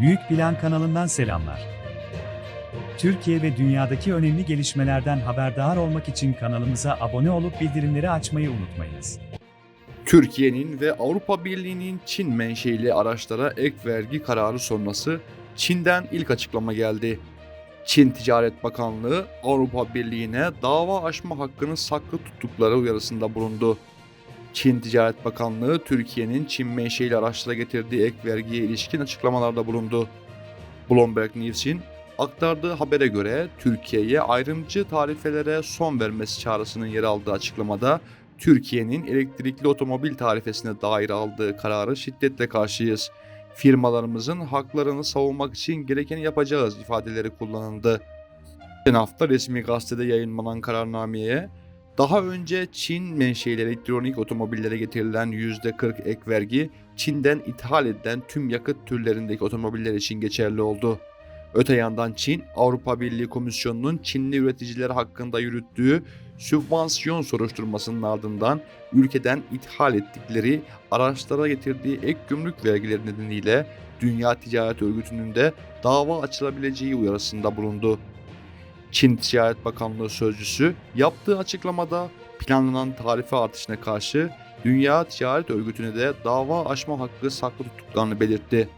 Büyük Plan kanalından selamlar. Türkiye ve dünyadaki önemli gelişmelerden haberdar olmak için kanalımıza abone olup bildirimleri açmayı unutmayınız. Türkiye'nin ve Avrupa Birliği'nin Çin menşeili araçlara ek vergi kararı sonrası Çin'den ilk açıklama geldi. Çin Ticaret Bakanlığı Avrupa Birliği'ne dava açma hakkını saklı tuttukları uyarısında bulundu. Çin Ticaret Bakanlığı Türkiye'nin Çin menşeili araçlara getirdiği ek vergiye ilişkin açıklamalarda bulundu. Bloomberg News'in aktardığı habere göre Türkiye'ye ayrımcı tarifelere son vermesi çağrısının yer aldığı açıklamada Türkiye'nin elektrikli otomobil tarifesine dair aldığı kararı şiddetle karşıyız. Firmalarımızın haklarını savunmak için gerekeni yapacağız ifadeleri kullanıldı. Geçen hafta resmi gazetede yayınlanan kararnameye daha önce Çin menşeli elektronik otomobillere getirilen %40 ek vergi Çin'den ithal edilen tüm yakıt türlerindeki otomobiller için geçerli oldu. Öte yandan Çin, Avrupa Birliği Komisyonu'nun Çinli üreticiler hakkında yürüttüğü sübvansiyon soruşturmasının ardından ülkeden ithal ettikleri araçlara getirdiği ek gümrük vergileri nedeniyle Dünya Ticaret Örgütü'nün de dava açılabileceği uyarısında bulundu. Çin Ticaret Bakanlığı sözcüsü yaptığı açıklamada planlanan tarife artışına karşı Dünya Ticaret Örgütü'ne de dava açma hakkı saklı tuttuklarını belirtti.